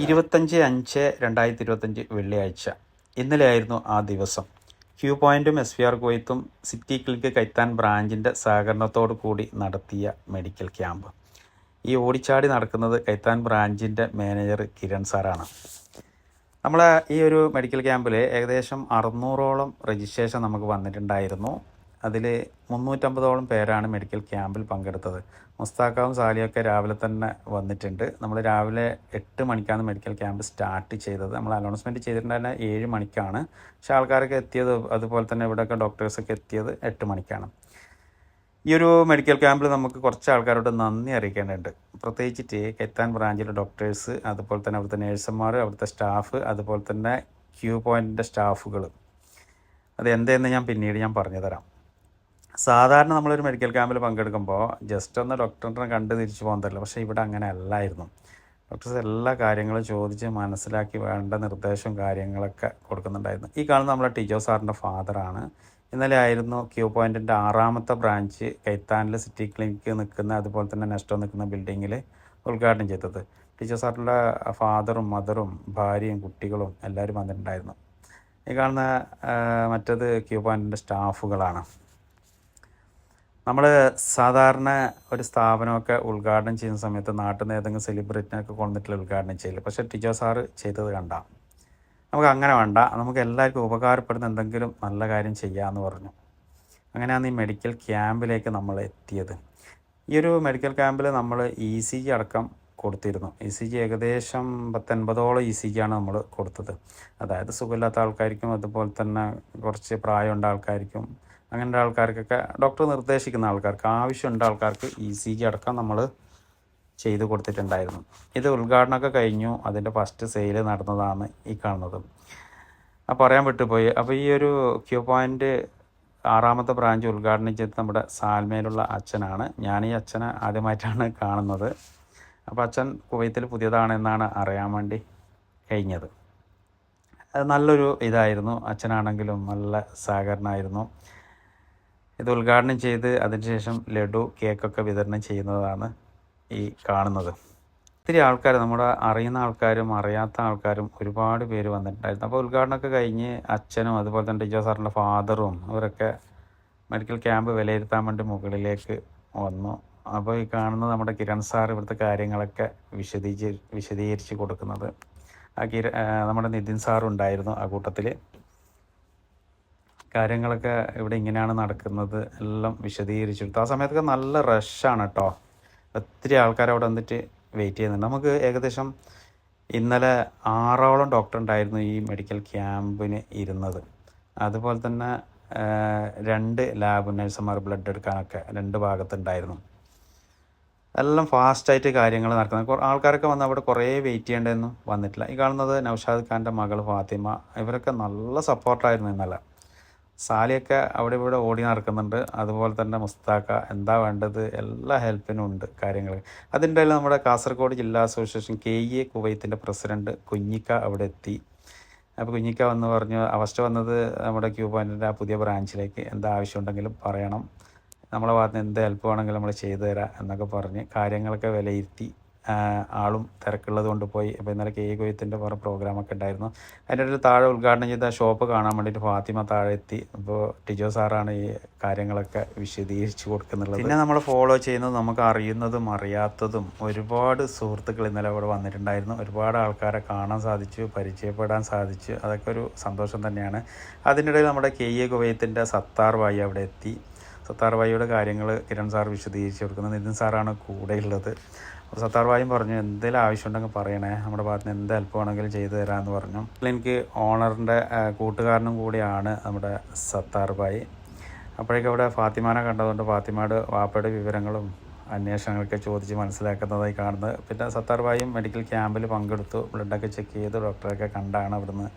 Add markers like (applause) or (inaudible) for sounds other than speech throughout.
ഇരുപത്തഞ്ച് അഞ്ച് രണ്ടായിരത്തി ഇരുപത്തഞ്ച് വെള്ളിയാഴ്ച. ഇന്നലെയായിരുന്നു ആ ദിവസം. ക്യൂ പോയിന്റും എസ് വി ആർ കോയിത്തും സിറ്റി ക്ലിക്ക് കൈത്താൻ ബ്രാഞ്ചിന്റെ സഹകരണത്തോടു കൂടി നടത്തിയ മെഡിക്കൽ ക്യാമ്പ്. ഈ ഓടിച്ചാടി നടക്കുന്നത് കൈത്താൻ ബ്രാഞ്ചിന്റെ മാനേജർ കിരൺ സാറാണ്. നമ്മളെ ഈ ഒരു മെഡിക്കൽ ക്യാമ്പിൽ ഏകദേശം അറുന്നൂറോളം രജിസ്ട്രേഷൻ നമുക്ക് വന്നിട്ടുണ്ടായിരുന്നു. അതിൽ മുന്നൂറ്റമ്പതോളം പേരാണ് മെഡിക്കൽ ക്യാമ്പിൽ പങ്കെടുത്തത്. മുസ്താഖാവും സാലിയൊക്കെ രാവിലെ തന്നെ വന്നിട്ടുണ്ട്. നമ്മൾ രാവിലെ എട്ട് മണിക്കാണ് മെഡിക്കൽ ക്യാമ്പ് സ്റ്റാർട്ട് ചെയ്തത്. നമ്മൾ അനൗൺസ്മെന്റ് ചെയ്തിട്ടുണ്ടായിരുന്ന ഏഴ് മണിക്കാണ്. പക്ഷേ ആൾക്കാരൊക്കെ എത്തിയത് അതുപോലെ തന്നെ ഇവിടെയൊക്കെ ഡോക്ടേഴ്സൊക്കെ എത്തിയത് എട്ട് മണിക്കാണ്. ഈ ഒരു മെഡിക്കൽ ക്യാമ്പിൽ നമുക്ക് കുറച്ച് ആൾക്കാരോട് നന്ദി അറിയിക്കേണ്ടതുണ്ട്. പ്രത്യേകിച്ചിട്ട് കെത്താൻ ബ്രാഞ്ചിലെ ഡോക്ടേഴ്സ് അതുപോലെ തന്നെ അവിടുത്തെ നേഴ്സുമാർ അവിടുത്തെ സ്റ്റാഫ് അതുപോലെ തന്നെ ക്യൂ പോയിന്റിന്റെ സ്റ്റാഫുകൾ അത് എന്തെന്ന് ഞാൻ പിന്നീട് ഞാൻ പറഞ്ഞു തരാം സാധാരണ നമ്മളൊരു മെഡിക്കൽ ക്യാമ്പിൽ പങ്കെടുക്കുമ്പോൾ ജസ്റ്റ് ഒന്ന് ഡോക്ടറിനെ കണ്ട് തിരിച്ചു പോകാൻ തരില്ല പക്ഷേ ഇവിടെ അങ്ങനെ അല്ലായിരുന്നു. ഡോക്ടേഴ്സ് എല്ലാ കാര്യങ്ങളും ചോദിച്ച് മനസ്സിലാക്കി വേണ്ട നിർദ്ദേശവും കാര്യങ്ങളൊക്കെ കൊടുക്കുന്നുണ്ടായിരുന്നു. ഈ കാണുന്ന നമ്മളെ ടിജോ സാറിന്റെ ഫാദറാണ് ഇന്നലെ ആയിരുന്നു ക്യൂ പോയിന്റിന്റെ ആറാമത്തെ ബ്രാഞ്ച് കൈത്താനിൽ സിറ്റി ക്ലിനിക്ക് നിൽക്കുന്ന അതുപോലെ തന്നെ നെസ്റ്റോ നിൽക്കുന്ന ബിൽഡിങ്ങിൽ ഉദ്ഘാടനം ചെയ്തത്. ടീച്ചർ സാറിന്റെ ഫാദറും മദറും ഭാര്യയും കുട്ടികളും എല്ലാവരും വന്നിട്ടുണ്ടായിരുന്നു. ഈ കാണുന്ന മറ്റത് ക്യൂ പോയിന്റിന്റെ സ്റ്റാഫുകളാണ് നമ്മൾ സാധാരണ ഒരു സ്ഥാപനമൊക്കെ ഉദ്ഘാടനം ചെയ്യുന്ന സമയത്ത് നാട്ടിൽ നിന്ന് ഏതെങ്കിലും സെലിബ്രിറ്റിനൊക്കെ കൊണ്ടിട്ടുള്ള ഉദ്ഘാടനം ചെയ്യില്ല പക്ഷേ ടിജോ സാറ് ചെയ്തത് കണ്ട. നമുക്ക് അങ്ങനെ വേണ്ട. നമുക്ക് എല്ലാവർക്കും ഉപകാരപ്പെടുന്ന എന്തെങ്കിലും നല്ല കാര്യം ചെയ്യാമെന്ന് പറഞ്ഞു. അങ്ങനെയാണ് ഈ മെഡിക്കൽ ക്യാമ്പിലേക്ക് നമ്മൾ എത്തിയത്. ഈ ഒരു മെഡിക്കൽ ക്യാമ്പിൽ നമ്മൾ ഇ സി ജി അടക്കം കൊടുത്തിരുന്നു. ഇ സി ജി ഏകദേശം പത്തൊൻപതോളം ഇ സി ജി ആണ് നമ്മൾ കൊടുത്തത്. അതായത് സുഖമില്ലാത്ത ആൾക്കാർക്കും അതുപോലെ തന്നെ കുറച്ച് പ്രായമുള്ള ആൾക്കാർക്കും അങ്ങനെയുള്ള ആൾക്കാർക്കൊക്കെ ഡോക്ടർ നിർദ്ദേശിക്കുന്ന ആൾക്കാർക്ക് ആവശ്യമുണ്ട് ആൾക്കാർക്ക് ഇ സി ജി അടക്കം നമ്മൾ ചെയ്ത് കൊടുത്തിട്ടുണ്ടായിരുന്നു. ഇത് ഉദ്ഘാടനമൊക്കെ കഴിഞ്ഞു. അതിന്റെ ഫസ്റ്റ് സെയിൽ നടന്നതാണ് ഈ കാണുന്നത്. അപ്പോൾ പറയാൻ വിട്ടുപോയി. അപ്പോൾ ഈ ഒരു ക്യൂ പോയിന്റ് ആറാമത്തെ ബ്രാഞ്ച് ഉദ്ഘാടനം ചെയ്ത് നമ്മുടെ സാൽമേലുള്ള അച്ഛനാണ്. ഞാൻ ഈ അച്ഛനെ ആദ്യമായിട്ടാണ് കാണുന്നത്. അപ്പോൾ അച്ഛൻ കുവൈത്തിൽ പുതിയതാണെന്നാണ് അറിയാൻ വേണ്ടി കഴിഞ്ഞത്. നല്ലൊരു ഇതായിരുന്നു. അച്ഛനാണെങ്കിലും നല്ല സഹകരണമായിരുന്നു ഇത് ഉദ്ഘാടനം ചെയ്ത് അതിനുശേഷം ലഡു കേക്കൊക്കെ വിതരണം ചെയ്യുന്നതാണ് ഈ കാണുന്നത്. ഒത്തിരി ആൾക്കാർ നമ്മുടെ അറിയുന്ന ആൾക്കാരും അറിയാത്ത ആൾക്കാരും ഒരുപാട് പേര് വന്നിട്ടുണ്ടായിരുന്നു. അപ്പോൾ ഉദ്ഘാടനമൊക്കെ കഴിഞ്ഞ് അച്ഛനും അതുപോലെ തന്നെ ടീച്ചർ സാറിന്റെ ഫാദറും അവരൊക്കെ മെഡിക്കൽ ക്യാമ്പ് വിലയിരുത്താൻ വേണ്ടി മുകളിലേക്ക് വന്നു. അപ്പോൾ ഈ കാണുന്നത് നമ്മുടെ കിരൺ സാർ ഇവിടുത്തെ കാര്യങ്ങളൊക്കെ വിശദീകരിച്ച് വിശദീകരിച്ച് കൊടുക്കുന്നത്. ആ കിര നമ്മുടെ നിതിൻ സാറുണ്ടായിരുന്നു ആ കൂട്ടത്തിൽ കാര്യങ്ങളൊക്കെ ഇവിടെ ഇങ്ങനെയാണ് നടക്കുന്നത്. എല്ലാം വിശദീകരിച്ചെടുത്തു ആ സമയത്തൊക്കെ നല്ല റഷാണ് കേട്ടോ ഒത്തിരി ആൾക്കാർ അവിടെ വന്നിട്ട് വെയിറ്റ് ചെയ്യുന്നുണ്ട്. നമുക്ക് ഏകദേശം ഇന്നലെ ആറോളം ഡോക്ടർ ഉണ്ടായിരുന്നു ഈ മെഡിക്കൽ ക്യാമ്പിന് ഇരുന്നത്. അതുപോലെ തന്നെ രണ്ട് ലാബ് നഴ്സുമാർ ബ്ലഡ് എടുക്കാനൊക്കെ രണ്ട് ഭാഗത്തുണ്ടായിരുന്നു. എല്ലാം ഫാസ്റ്റായിട്ട് കാര്യങ്ങൾ നടക്കുന്നത്. ആൾക്കാരൊക്കെ വന്ന് അവിടെ കുറേ വെയിറ്റ് ചെയ്യേണ്ടതൊന്നും വന്നിട്ടില്ല. ഈ കാണുന്നത് നൗഷാദ് ഖാന്റെ മകൾ ഫാത്തിമ. ഇവരൊക്കെ നല്ല സപ്പോർട്ടായിരുന്നു ഇന്നലെ. സാലിയൊക്കെ അവിടെ ഇവിടെ ഓടി നടക്കുന്നുണ്ട്. അതുപോലെ തന്നെ മുസ്താക്ക എന്താ വേണ്ടത്? എല്ലാ ഹെൽപ്പിനും ഉണ്ട് കാര്യങ്ങൾ. അതിന്റെ നമ്മുടെ കാസർഗോഡ് ജില്ലാ അസോസിയേഷൻ കെ ഇ എ കുവൈത്തിന്റെ പ്രസിഡന്റ് കുഞ്ഞിക്ക അവിടെ എത്തി. അപ്പോൾ കുഞ്ഞിക്ക വന്ന് പറഞ്ഞു ഫസ്റ്റ് വന്നത് നമ്മുടെ ക്യൂ പോയിന്റിന്റെ ആ പുതിയ ബ്രാഞ്ചിലേക്ക്. എന്താ ആവശ്യമുണ്ടെങ്കിലും പറയണം. നമ്മളെ ഭാഗത്ത് എന്ത് ഹെൽപ്പ് വേണമെങ്കിലും നമ്മൾ ചെയ്തു തരാം എന്നൊക്കെ പറഞ്ഞ് കാര്യങ്ങളൊക്കെ വിലയിരുത്തി. ആളും തിരക്കുള്ളത് കൊണ്ട് പോയി. അപ്പോൾ ഇന്നലെ കെ കൊയ്ത്തിന്റെ കുറേ പ്രോഗ്രാമൊക്കെ ഉണ്ടായിരുന്നു. അതിന്റെ ഒരു താഴെ ഉദ്ഘാടനം ചെയ്ത ഷോപ്പ് കാണാൻ വേണ്ടിയിട്ട് ഫാത്തിമ താഴെ എത്തി. അപ്പോൾ ടിജോ സാറാണ് ഈ കാര്യങ്ങളൊക്കെ വിശദീകരിച്ച് കൊടുക്കുന്നുള്ളത്. പിന്നെ നമ്മൾ ഫോളോ ചെയ്യുന്നത് നമുക്ക് അറിയുന്നതും അറിയാത്തതും ഒരുപാട് സുഹൃത്തുക്കൾ ഇന്നലെ അവിടെ വന്നിട്ടുണ്ടായിരുന്നു. ഒരുപാട് ആൾക്കാരെ കാണാൻ സാധിച്ചു പരിചയപ്പെടാൻ സാധിച്ചു. അതൊക്കെ ഒരു സന്തോഷം തന്നെയാണ്. അതിനിടയിൽ നമ്മുടെ കെ എ കുവൈത്തിന്റെ സത്താർ ഭായി അവിടെ എത്തി. സത്താർ ഭായിയുടെ കാര്യങ്ങൾ കിരൺ സാർ വിശദീകരിച്ച് കൊടുക്കുന്നത് നിതിൻ സാറാണ് കൂടെയുള്ളത്. അപ്പോൾ സത്താർ ഭായും പറഞ്ഞു എന്തെങ്കിലും ആവശ്യമുണ്ടെങ്കിൽ പറയണേ. നമ്മുടെ ഭാഗത്ത് എന്ത് ഹെൽപ്പ് വേണമെങ്കിലും ചെയ്തു തരാമെന്ന് പറഞ്ഞു. എനിക്ക് ഓണറിന്റെ കൂട്ടുകാരനും കൂടിയാണ് നമ്മുടെ സത്താർ ഭായി. അപ്പോഴേക്കും അവിടെ ഫാത്തിമാനെ കണ്ടതുകൊണ്ട് ഫാത്തിമയുടെ വാപ്പയുടെ വിവരങ്ങളും അന്വേഷണങ്ങളൊക്കെ ചോദിച്ച് മനസ്സിലാക്കുന്നതായി കാണുന്നത്. പിന്നെ സത്താർ ഭായും മെഡിക്കൽ ക്യാമ്പിൽ പങ്കെടുത്തു. ബ്ലഡൊക്കെ ചെക്ക് ചെയ്ത് ഡോക്ടറെയൊക്കെ കണ്ടാണ് അവിടുന്ന്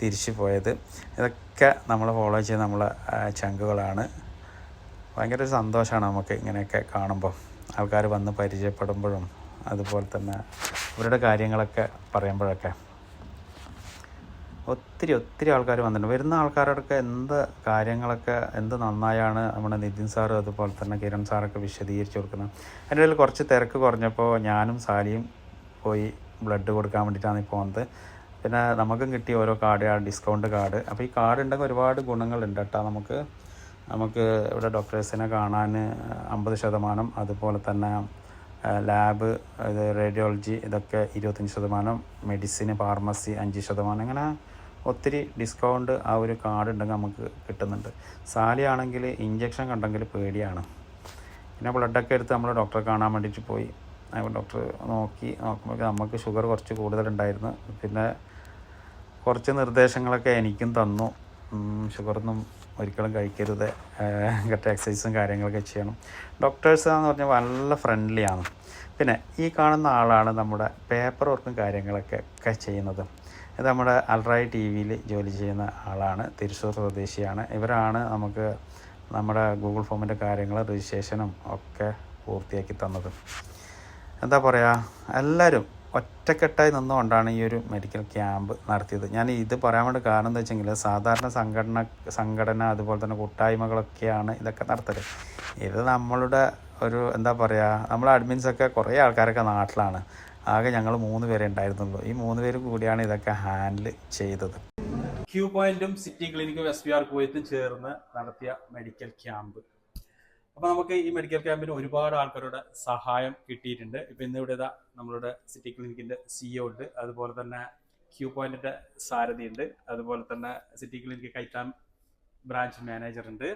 തിരിച്ചു പോയത്. ഇതൊക്കെ നമ്മൾ ഫോളോ ചെയ്ത് നമ്മളെ ചങ്കുകളാണ്. ഭയങ്കര സന്തോഷമാണ് നമുക്ക് ഇങ്ങനെയൊക്കെ കാണുമ്പോൾ ആൾക്കാർ വന്ന് പരിചയപ്പെടുമ്പോഴും അതുപോലെ തന്നെ അവരുടെ കാര്യങ്ങളൊക്കെ പറയുമ്പോഴൊക്കെ ഒത്തിരി ഒത്തിരി ആൾക്കാർ വന്നിട്ടുണ്ട്. വരുന്ന ആൾക്കാരോടൊക്കെ എന്ത് കാര്യങ്ങളൊക്കെ എന്ത് നന്നായാണ് നമ്മുടെ നിതിൻ സാറ് അതുപോലെ തന്നെ കിരൺ സാറൊക്കെ വിശദീകരിച്ച് കൊടുക്കുന്നത്. അതിന്റെ ഇടയിൽ കുറച്ച് തിരക്ക് കുറഞ്ഞപ്പോൾ ഞാനും സാലിയും പോയി ബ്ലഡ് കൊടുക്കാൻ വേണ്ടിയിട്ടാണ് പോകുന്നത്. പിന്നെ നമുക്കും കിട്ടിയ ഓരോ കാർഡ് ആ ഡിസ്കൗണ്ട് കാർഡ്. അപ്പോൾ ഈ കാർഡ് ഉണ്ടെങ്കിൽ ഒരുപാട് ഗുണങ്ങളുണ്ട് കേട്ടോ നമുക്ക്. നമുക്ക് ഇവിടെ ഡോക്ടേഴ്സിനെ കാണാൻ അമ്പത് ശതമാനം അതുപോലെ തന്നെ ലാബ് ഇത് റേഡിയോളജി ഇതൊക്കെ ഇരുപത്തഞ്ച് ശതമാനം മെഡിസിന് ഫാർമസി അഞ്ച് ശതമാനം അങ്ങനെ ഒത്തിരി ഡിസ്കൗണ്ട് ആ ഒരു കാർഡ് ഉണ്ടെങ്കിൽ നമുക്ക് കിട്ടുന്നുണ്ട്. സാലി ആണെങ്കിൽ ഇഞ്ചക്ഷൻ കണ്ടെങ്കിൽ പേടിയാണ്. പിന്നെ ബ്ലഡൊക്കെ എടുത്ത് നമ്മൾ ഡോക്ടറെ കാണാൻ വേണ്ടിയിട്ട് പോയി. ഡോക്ടർ നോക്കി നോക്കുമ്പോൾ നമുക്ക് ഷുഗർ കുറച്ച് കൂടുതലുണ്ടായിരുന്നു. പിന്നെ കുറച്ച് നിർദ്ദേശങ്ങളൊക്കെ എനിക്കും തന്നു. ഷുഗറൊന്നും ഒരിക്കലും കഴിക്കരുത്. കറക്റ്റ് എക്സസൈസും കാര്യങ്ങളൊക്കെ ചെയ്യണം. ഡോക്ടേഴ്സ് എന്ന് പറഞ്ഞാൽ നല്ല ഫ്രണ്ട്ലിയാണ് പിന്നെ ഈ കാണുന്ന ആളാണ് നമ്മുടെ പേപ്പർ വർക്കും കാര്യങ്ങളൊക്കെ ഒക്കെ ചെയ്യുന്നത്. ഇത് നമ്മുടെ അൽറായി ടി വിയിൽ ജോലി ചെയ്യുന്ന ആളാണ്. തൃശ്ശൂർ സ്വദേശിയാണ്. ഇവരാണ് നമുക്ക് നമ്മുടെ ഗൂഗിൾ ഫോമിന്റെ കാര്യങ്ങൾ രജിസ്ട്രേഷനും ഒക്കെ പൂർത്തിയാക്കി തന്നത്. എന്താ പറയുക എല്ലാവരും ഒറ്റക്കെട്ടായി നിന്നുകൊണ്ടാണ് ഈ ഒരു മെഡിക്കൽ ക്യാമ്പ് നടത്തിയത്. ഞാൻ ഇത് പറയാൻ വേണ്ടി കാരണം എന്താ വെച്ചെങ്കിൽ സാധാരണ സംഘടന സംഘടന അതുപോലെ തന്നെ കൂട്ടായ്മകളൊക്കെയാണ് ഇതൊക്കെ നടത്തൽ. ഇത് നമ്മളുടെ ഒരു എന്താ പറയുക നമ്മളെ അഡ്മിൻസൊക്കെ കുറേ ആൾക്കാരൊക്കെ നാട്ടിലാണ്. ആകെ ഞങ്ങൾ മൂന്ന് പേരെ ഉണ്ടായിരുന്നുള്ളൂ. ഈ മൂന്ന് പേര് കൂടിയാണ് ഇതൊക്കെ ഹാൻഡിൽ ചെയ്തത്. ക്യൂ പോയിന്റും സിറ്റി ക്ലിനിക്കും എസ് പി ആർ കുവൈത്തും ചേർന്ന് നടത്തിയ മെഡിക്കൽ ക്യാമ്പ് അപ്പോൾ നമുക്ക് ഈ മെഡിക്കൽ ക്യാമ്പിന് ഒരുപാട് ആൾക്കാരുടെ സഹായം കിട്ടിയിട്ടുണ്ട്. ഇപ്പൊ ഇന്ന് ഇവിടെ നമ്മളുടെ സിറ്റി ക്ലിനിക്കിന്റെ സിഇഒ ഉണ്ട്. അതുപോലെ തന്നെ ക്യൂ പോയിന്റിന്റെ സാരഥി ഉണ്ട്. അതുപോലെ തന്നെ city clinic Khaitan branch manager ഉണ്ട്.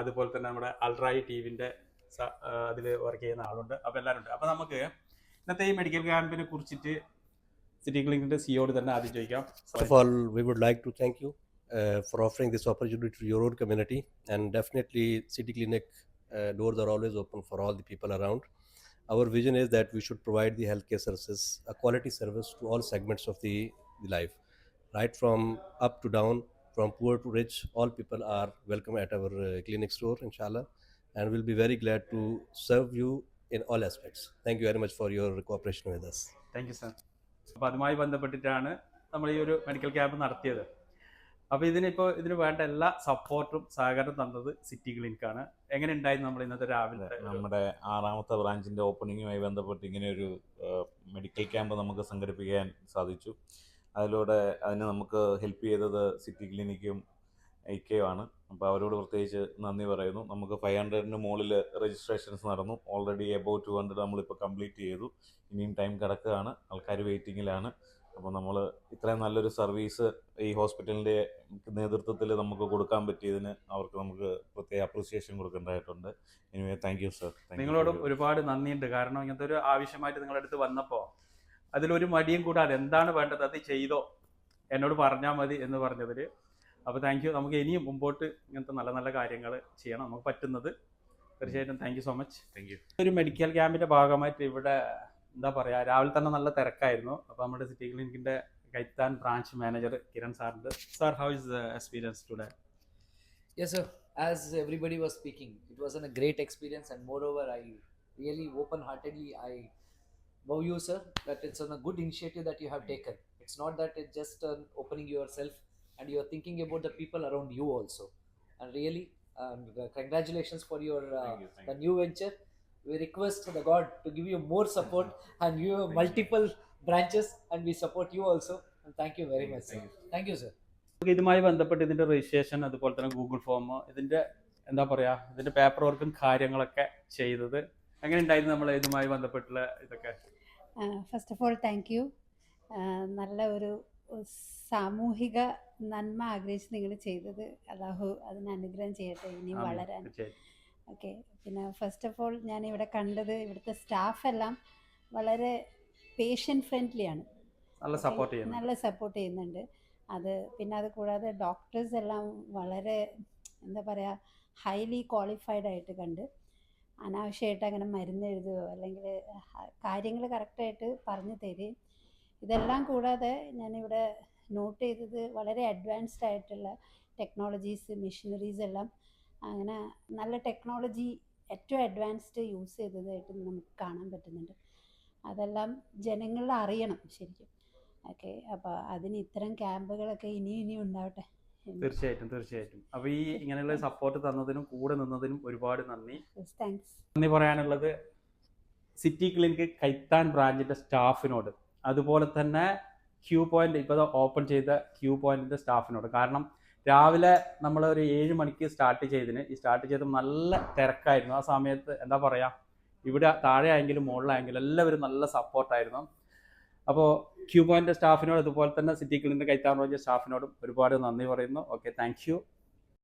അതുപോലെ തന്നെ നമ്മുടെ അൾട്രായി ടീവിന്റെ അതിൽ വർക്ക് ചെയ്യുന്ന ആളുണ്ട്. അപ്പോൾ എല്ലാവരും ഉണ്ട് അപ്പോൾ നമുക്ക് ഇന്നത്തെ ഈ മെഡിക്കൽ ക്യാമ്പിനെ കുറിച്ചിട്ട് സിറ്റി ക്ലിനിക്കിന്റെ സിഇഒട് തന്നെ ആദ്യം ചോദിക്കാം. We would like to thank you uh, for offering this opportunity to your own community. And definitely, City Clinic uh, doors are always open for all the people around. Our vision is that we should provide the healthcare services, a quality service to all segments of the, the life, right from up to down, from poor to rich. All people are welcome at our uh, clinic store, inshallah. And we'll be very glad to serve you in all aspects. Thank you very much for your cooperation with us. Thank you sir അപ്പോൾ അതുമായി ബന്ധപ്പെട്ടിട്ടാണ് നമ്മൾ ഈ ഒരു medical camp നടത്തിയത് അപ്പോൾ ഇതിനിപ്പോ ഇതിന് വേണ്ട എല്ലാ സപ്പോർട്ടും സഹകരണം തന്നത് സിറ്റി ക്ലിനിക്കാണ് എങ്ങനെ ഉണ്ടായിരുന്നു നമ്മൾ ഇന്നത്തെ രാവിലെ? നമ്മുടെ ആറാമത്തെ ബ്രാഞ്ചിന്റെ ഓപ്പണിങ്ങുമായി ബന്ധപ്പെട്ട് ഇങ്ങനെ ഒരു മെഡിക്കൽ ക്യാമ്പ് നമുക്ക് സംഘടിപ്പിക്കാൻ സാധിച്ചു. അതിലൂടെ അതിന് നമുക്ക് ഹെൽപ്പ് ചെയ്തത് സിറ്റി ക്ലിനിക്കും ആണ്. അപ്പോൾ അവരോട് പ്രത്യേകിച്ച് നന്ദി പറയുന്നു. നമുക്ക് ഫൈവ് ഹൺഡ്രഡിന് മുകളിൽ രജിസ്ട്രേഷൻസ് നടന്നു. ഓൾറെഡി എബോവ് ടു ഹൺഡ്രഡ് നമ്മളിപ്പോൾ കംപ്ലീറ്റ് ചെയ്തു. ഇനിയും ടൈം കിടക്കുകയാണ്. ആൾക്കാർ വെയിറ്റിങ്ങിലാണ് അപ്പോൾ നമ്മൾ ഇത്രയും നല്ലൊരു സർവീസ് ഈ ഹോസ്പിറ്റലിന്റെ നേതൃത്വത്തിൽ നമുക്ക് കൊടുക്കാൻ പറ്റിയതിന് അവർക്ക് നമുക്ക് പ്രത്യേക അപ്രീസിയേഷൻ കൊടുക്കേണ്ടതായിട്ടുണ്ട്. എനിവേ താങ്ക് യു സർ നിങ്ങളോടും ഒരുപാട് നന്ദിയുണ്ട്. കാരണം ഇങ്ങനത്തെ ഒരു ആവശ്യമായിട്ട് നിങ്ങളുടെ അടുത്ത് വന്നപ്പോൾ അതിലൊരു മടിയും കൂടാതെ എന്താണ് വേണ്ടത്? അത് ചെയ്തോ? എന്നോട് പറഞ്ഞാൽ മതി എന്ന് പറഞ്ഞതിൽ അപ്പോൾ താങ്ക് യു നമുക്ക് ഇനിയും മുമ്പോട്ട് ഇങ്ങനത്തെ നല്ല നല്ല കാര്യങ്ങൾ ചെയ്യണം. നമുക്ക് പറ്റുന്നത്. തീർച്ചയായിട്ടും thank you so much thank you ഒരു മെഡിക്കൽ ക്യാമ്പിന്റെ ഭാഗമായിട്ട് ഇവിടെ എന്താ പറയാ രാവിലെ തന്നെ നല്ല തിരക്കായിരുന്നു അപ്പോൾ നമ്മുടെ സിറ്റി ക്ലിനിക്കിന്റെ Khaitan branch manager Kiran സാറുണ്ട് sir how is experience today Yes, sir. As everybody was speaking, it was a great experience, and moreover, I really open-heartedly I bow you, sir, that it's on a good initiative that you have taken. It's not that it's just uh, opening yourself, and you are thinking about the people around you also. And really, um, congratulations for your uh, you, the new venture. We request the God to give you more support (laughs) and you have multiple branches, and we support you also. And thank you very much, sir. Thank you, sir. ഇതുമായി ബന്ധപ്പെട്ട് ഇതിന്റെ registration അതുപോലെ തന്നെ Google form ഇതിന്റെ എന്താ പറയാ ഇതിന്റെ paper വർക്കും കാര്യങ്ങളൊക്കെ ചെയ്തത് എങ്ങനെ ഉണ്ടായിരുന്നു നമ്മൾ ഇതുമായി ബന്ധപ്പെട്ടുള്ള ഇതൊക്കെ first of all thank you നല്ല ഒരു സാമൂഹിക നന്മ ആഗ്രഹിച്ച് നിങ്ങൾ ചെയ്തത് അല്ലാഹു അതിന് അനുഗ്രഹം ചെയ്യട്ടെ ഇനിയും. വളരാൻ. ഓക്കെ പിന്നെ ഫസ്റ്റ് ഓഫ് ഓൾ ഞാൻ ഇവിടെ കണ്ടത് ഇവിടുത്തെ സ്റ്റാഫ് എല്ലാം വളരെ പേഷ്യന്റ് ഫ്രണ്ട്ലി ആണ്. നല്ല സപ്പോർട്ട് ചെയ്യുന്നു നല്ല സപ്പോർട്ട് ചെയ്യുന്നുണ്ട്. അത് പിന്നെ അത് കൂടാതെ ഡോക്ടേഴ്സ് എല്ലാം വളരെ എന്താ പറയുക ഹൈലി ക്വാളിഫൈഡ് ആയിട്ട് കണ്ട് അനാവശ്യമായിട്ട് അങ്ങനെ മരുന്ന് എഴുതുകയോ അല്ലെങ്കിൽ കാര്യങ്ങൾ കറക്റ്റായിട്ട് പറഞ്ഞു തരികയും ഇതെല്ലാം കൂടാതെ ഞാനിവിടെ നോട്ട് ചെയ്തത് വളരെ അഡ്വാൻസ്ഡ് ആയിട്ടുള്ള ടെക്നോളജീസ് മെഷീനറീസ് എല്ലാം അങ്ങനെ നല്ല ടെക്നോളജി ഏറ്റവും അഡ്വാൻസ്ഡ് യൂസ് ചെയ്തതായിട്ട് നമുക്ക് കാണാൻ പറ്റുന്നുണ്ട്. അതെല്ലാം ജനങ്ങളിൽ അറിയണം ശരിക്കും. ഓക്കെ അപ്പോൾ അതിന് ഇത്തരം ക്യാമ്പുകളൊക്കെ ഇനിയും ഇനിയും ഉണ്ടാവട്ടെ. തീർച്ചയായിട്ടും തീർച്ചയായിട്ടും. അപ്പൊ ഈ ഇങ്ങനെയുള്ള സപ്പോർട്ട് തന്നതിനും കൂടെ നിന്നതിനും ഒരുപാട് നന്ദി. താങ്ക്സ് നന്ദി പറയാനുള്ളത് സിറ്റി ക്ലിനിക്ക് കൈത്താൻ ബ്രാഞ്ചിന്റെ സ്റ്റാഫിനോട്. അതുപോലെ തന്നെ ക്യൂ പോയിന്റ് ഇപ്പോൾ ഓപ്പൺ ചെയ്ത ക്യൂ പോയിന്റിന്റെ സ്റ്റാഫിനോട്. കാരണം രാവിലെ നമ്മൾ ഒരു ഏഴ് മണിക്ക് സ്റ്റാർട്ട് ചെയ്തിന് ഈ സ്റ്റാർട്ട് ചെയ്ത് നല്ല തിരക്കായിരുന്നു. ആ സമയത്ത് എന്താ പറയുക ഇവിടെ താഴെ ആയെങ്കിലും മുകളിലായെങ്കിലും എല്ലാവരും നല്ല സപ്പോർട്ടായിരുന്നു അപ്പോൾ ക്യൂ പോയിന്റ് സ്റ്റാഫിനോട് അതുപോലെ തന്നെ സിറ്റി ക്ലിനിന്റെ കൈത്താൻ സ്റ്റാഫിനോടും ഒരുപാട് നന്ദി പറയുന്നു. Okay thank